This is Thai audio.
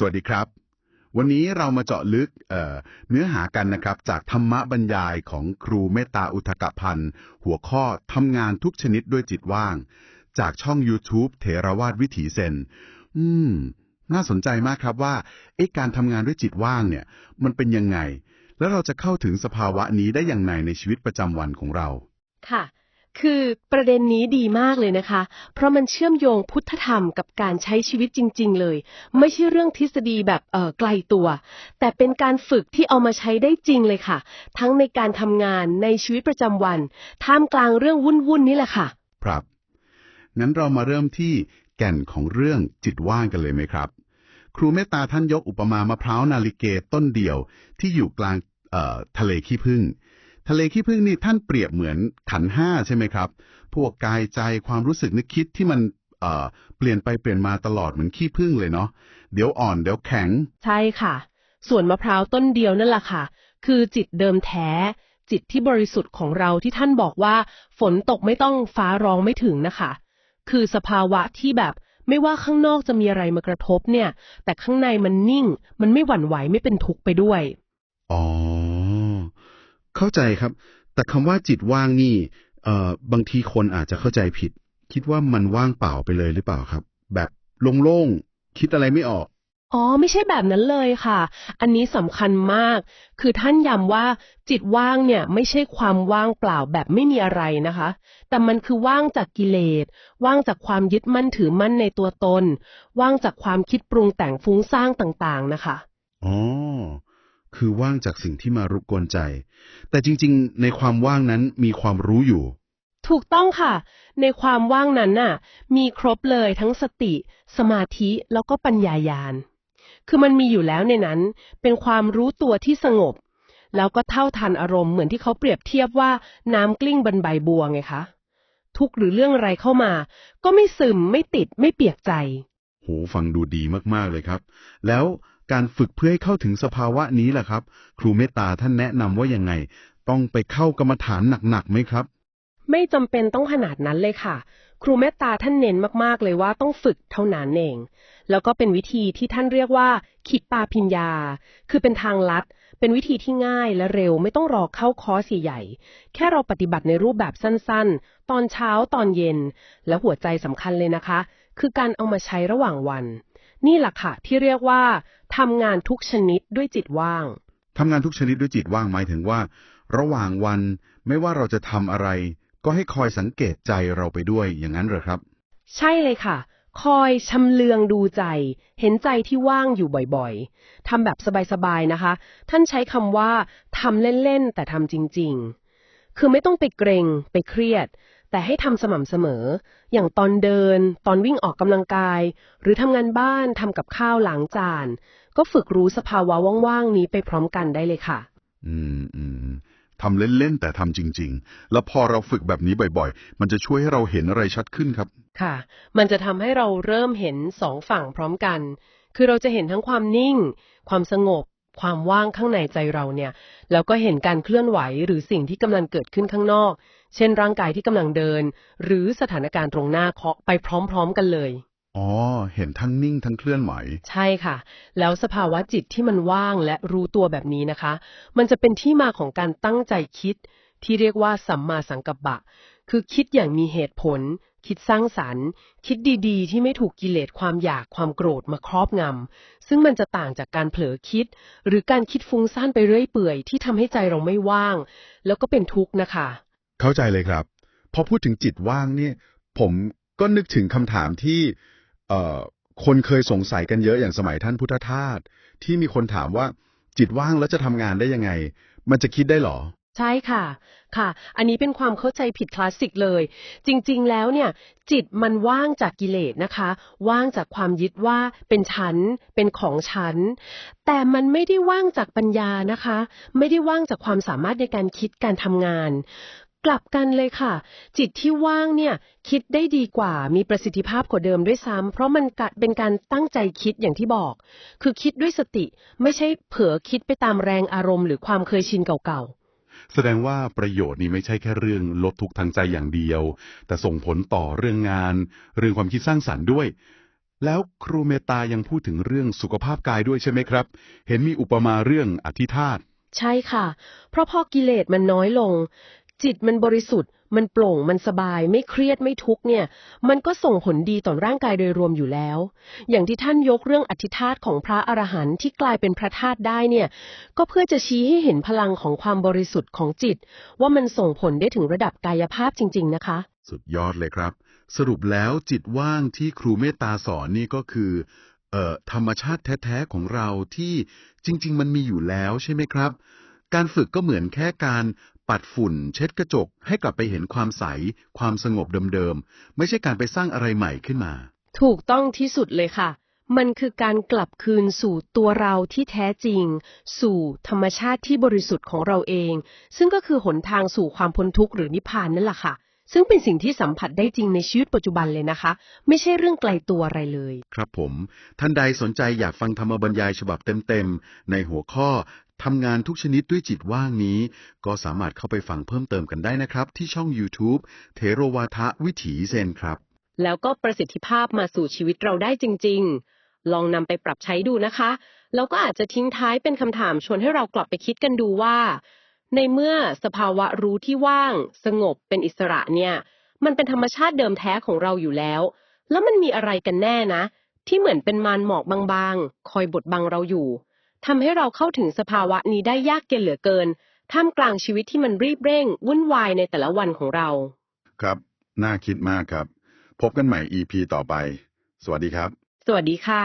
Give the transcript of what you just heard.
สวัสดีครับ วันนี้เรามาเจาะลึกเเนื้อหากันนะครับ จากธรรมบรรยายของครูเมตตาอุทกพันธ์ หัวข้อทำงานทุกชนิดด้วยจิตว่าง จากช่อง YouTube เถรวาทวิถีเซน อืม น่าสนใจมากครับว่าเอ๊ะการทำงานด้วยจิตว่างเนี่ย มันเป็นยังไง แล้วเราจะเข้าถึงสภาวะนี้ได้อย่างไรในชีวิตประจำวันของเรา ค่ะ คือประเด็นนี้ดีมากเลยนะคะ เพราะมันเชื่อมโยงพุทธธรรมกับการใช้ชีวิตจริง ๆ เลย ไม่ใช่เรื่องทฤษฎีแบบเอ่อไกลตัว แต่เป็นการฝึกที่เอามาใช้ได้จริงเลยค่ะ ทั้งในการทำงานในชีวิตประจำวัน ท่ามกลางเรื่องวุ่นๆนี่แหละค่ะ ครับงั้นเรามาเริ่มที่แก่นของเรื่องจิตว่างกันเลยไหมครับ ครูเมตตาท่านยกอุปมามะพร้าวนาลิเกต้นเดียวที่อยู่กลางเอ่อทะเลขี้ผึ้ง ทะเลขี้ผึ้งนี่ท่านเปรียบเหมือนขันธ์ห้าใช่ไหมครับ พวกกายใจความรู้สึกนึกคิดที่มันเอ่อเปลี่ยนไปเปลี่ยนมาตลอดเหมือนขี้ผึ้งเลยเนาะเดี๋ยวอ่อนเดี๋ยวแข็ง ใช่ค่ะ ส่วนมะพร้าวต้นเดียวนั่นแหละค่ะ คือจิตเดิมแท้ จิตที่บริสุทธิ์ของเราที่ท่านบอกว่า ฝนตกไม่ต้องฟ้าร้องไม่ถึงนะคะ คือสภาวะที่แบบไม่ว่าข้างนอกจะมีอะไรมากระทบเนี่ย แต่ข้างในมันนิ่ง มันไม่หวั่นไหวไม่เป็นทุกข์ไปด้วย อ๋อ เข้าใจครับ แต่คำว่าจิตว่างนี่เอ่อบางทีคนอาจจะเข้าใจผิด คิดว่ามันว่างเปล่าไปเลยหรือเปล่าครับ แบบโล่งๆคิดอะไรไม่ออกอ๋อ ไม่ใช่แบบนั้นเลยค่ะ อันนี้สำคัญมาก คือท่านย้ำว่าจิตว่างเนี่ยไม่ใช่ความว่างเปล่าแบบไม่มีอะไรนะคะ แต่มันคือว่างจากกิเลส ว่างจากความยึดมั่นถือมั่นในตัวตน ว่างจากความคิดปรุงแต่งฟุ้งซ่านต่างๆนะคะ อ๋อ คือว่างจากสิ่งที่มารบกวนใจ แต่จริงๆ ในความว่างนั้นมีความรู้อยู่ ถูกต้องค่ะ ในความว่างนั้นน่ะ มีครบเลยทั้งสติ สมาธิแล้วก็ปัญญายาณ คือมันมีอยู่แล้วในนั้น เป็นความรู้ตัวที่สงบ แล้วก็เท่าทันอารมณ์เหมือนที่เขาเปรียบเทียบว่าน้ำกลิ้งบนใบบัวไงคะ ทุกข์หรือเรื่องอะไรเข้ามา ก็ไม่ซึมไม่ติดไม่เปียกใจ โหฟังดูดีมากๆเลยครับ แล้ว การฝึกเพื่อให้เข้าถึงสภาวะนี้แหละครับ ครูเมตตาท่านแนะนำว่ายังไง ต้องไปเข้ากรรมฐานหนักๆไหมครับ ไม่จำเป็นต้องขนาดนั้นเลยค่ะ ครูเมตตาท่านเน้นมากๆเลยว่าต้องฝึกเท่านั้นเอง แล้วก็เป็นวิธีที่ท่านเรียกว่าขิปปาพิญญา คือเป็นทางลัด เป็นวิธีที่ง่ายและเร็วไม่ต้องรอเข้าคอร์สใหญ่ๆแค่เราปฏิบัติในรูปแบบสั้นๆ ตอนเช้าตอนเย็น และหัวใจสำคัญเลยนะคะ คือการเอามาใช้ระหว่างวัน นี่แหละค่ะที่เรียกว่า ทำงานทุกชนิดด้วยจิตว่าง ทำงานทุกชนิดด้วยจิตว่างหมายถึงว่า ระหว่างวันไม่ว่าเราจะทำอะไร ก็ให้คอยสังเกตใจเราไปด้วยอย่างนั้นเหรอครับ ใช่เลยค่ะ คอยชำเลืองดูใจ เห็นใจที่ว่างอยู่บ่อยๆทำแบบสบายๆนะคะ ท่านใช้คำว่าทำเล่นๆแต่ทำจริง ๆ คือไม่ต้องไปเกรงไปเครียด แต่ให้ทำสม่ำเสมอ อย่างตอนเดิน ตอนวิ่งออกกำลังกาย หรือทำงานบ้านทำกับข้าวล้างจาน ก็ฝึกรู้สภาวะว่างๆนี้ไปพร้อมกันได้เลยค่ะ อืมอืมทำเล่น ๆ แต่ทำจริง ๆ แล้วพอเราฝึกแบบนี้บ่อยๆ มันจะช่วยให้เราเห็นอะไรชัดขึ้นครับ ค่ะ มันจะทำให้เราเริ่มเห็นสองฝั่งพร้อมกัน คือเราจะเห็นทั้งความนิ่ง ความสงบ ความว่างข้างในใจเราเนี่ย แล้วก็เห็นการเคลื่อนไหวหรือสิ่งที่กำลังเกิดขึ้นข้างนอก เช่นร่างกายที่กำลังเดิน หรือสถานการณ์ตรงหน้าเคาะไปพร้อม ๆ กันเลย อ๋อ เห็นทั้งนิ่งทั้งเคลื่อนไหว ใช่ค่ะ แล้วสภาวะจิตที่มันว่างและรู้ตัวแบบนี้นะคะ มันจะเป็นที่มาของการตั้งใจคิด ที่เรียกว่าสัมมาสังกัปปะ คือคิดอย่างมีเหตุผล คิดสร้างสรรค์ คิดดีๆ ที่ไม่ถูกกิเลสความอยากความโกรธมาครอบงำซึ่งมันจะต่างจากการเผลอคิด หรือการคิดฟุ้งซ่านไปเรื่อยเปื่อยที่ทำให้ใจเราไม่ว่าง แล้วก็เป็นทุกข์นะคะ เข้าใจเลยครับ พอพูดถึงจิตว่างเนี่ย ผมก็นึกถึงคำถามที่เคนเคยสงสัยกันเยอะอย่างสมัยท่านพุทธทาสที่มีคนถามว่าจิตว่างแล้วจะทำงานได้ยังไง มันจะคิดได้หรอ ใช่ค่ะ ค่ะ อันนี้เป็นความเข้าใจผิดคลาสสิกเลย จริง ๆ แล้วเนี่ย จิตมันว่างจากกิเลสนะคะ ว่างจากความยึดว่าเป็นฉัน เป็นของฉัน แต่มันไม่ได้ว่างจากปัญญานะคะ ไม่ได้ว่างจากความสามารถในการคิดการทำงาน กลับกันเลยค่ะ จิตที่ว่างเนี่ย คิดได้ดีกว่ามีประสิทธิภาพกว่าเดิมด้วยซ้ำเพราะมันกะเป็นการตั้งใจคิดอย่างที่บอก คือคิดด้วยสติไม่ใช่เผลอคิดไปตามแรงอารมณ์หรือความเคยชินเก่าๆ แสดงว่าประโยชน์นี้ไม่ใช่แค่เรื่องลดทุกข์ทางใจอย่างเดียว แต่ส่งผลต่อเรื่องงาน เรื่องความคิดสร้างสรรค์ด้วย แล้วครูเมตายังพูดถึงเรื่องสุขภาพกายด้วยใช่ไหมครับ เห็นมีอุปมาเรื่องอธิธาตใช่ค่ะ เพราะพอกิเลสมันน้อยลง จิตมันบริสุทธิ์ มันโปร่งมันสบาย ไม่เครียดไม่ทุกข์เนี่ย มันก็ส่งผลดีต่อร่างกายโดยรวมอยู่แล้ว อย่างที่ท่านยกเรื่องอธิธาตของพระอรหันต์ที่กลายเป็นพระธาตุได้เนี่ย ก็เพื่อจะชี้ให้เห็นพลังของความบริสุทธิ์ของจิต ว่ามันส่งผลได้ถึงระดับกายภาพจริง ๆ นะคะ สุดยอดเลยครับ สรุปแล้วจิตว่างที่ครูเมตตาสอนนี่ก็คือเอ่อธรรมชาติแท้ๆของเราที่จริง ๆ มันมีอยู่แล้วใช่ไหมครับ การฝึกก็เหมือนแค่การ ปัดฝุ่น เช็ดกระจกให้กลับไปเห็นความใส ความสงบเดิมๆ ไม่ใช่การไปสร้างอะไรใหม่ขึ้นมา ถูกต้องที่สุดเลยค่ะ มันคือการกลับคืนสู่ตัวเราที่แท้จริง สู่ธรรมชาติที่บริสุทธิ์ของเราเอง ซึ่งก็คือหนทางสู่ความพ้นทุกข์หรือนิพพานนั่นแหละค่ะ ซึ่งเป็นสิ่งที่สัมผัสได้จริงในชีวิตปัจจุบันเลยนะคะ ไม่ใช่เรื่องไกลตัวอะไรเลย ครับผม ท่านใดสนใจอยากฟังธรรมบรรยายฉบับเต็มๆ ในหัวข้อ ทำงานทุกชนิดด้วยจิตว่างนี้ ก็สามารถเข้าไปฟังเพิ่มเติมกันได้นะครับ ที่ช่อง YouTube เทโรวาทะวิถีเซนครับ แล้วก็ประสิทธิภาพมาสู่ชีวิตเราได้จริง ๆ ลองนำไปปรับใช้ดูนะคะ แล้วก็อาจจะทิ้งท้ายเป็นคำถามชวนให้เรากลับไปคิดกันดูว่า ในเมื่อสภาวะรู้ที่ว่าง สงบเป็นอิสระเนี่ย มันเป็นธรรมชาติเดิมแท้ของเราอยู่แล้ว แล้วมันมีอะไรกันแน่นะ ที่เหมือนเป็นมารหมอกบางๆ คอยบดบังเราอยู่ ทำให้เราเข้าถึงสภาวะนี้ได้ยากเย็นเหลือเกิน ท่ามกลางชีวิตที่มันรีบเร่ง วุ่นวายในแต่ละวันของเรา ครับ น่าคิดมากครับ พบกันใหม่ EP ต่อไป สวัสดีครับ สวัสดีค่ะ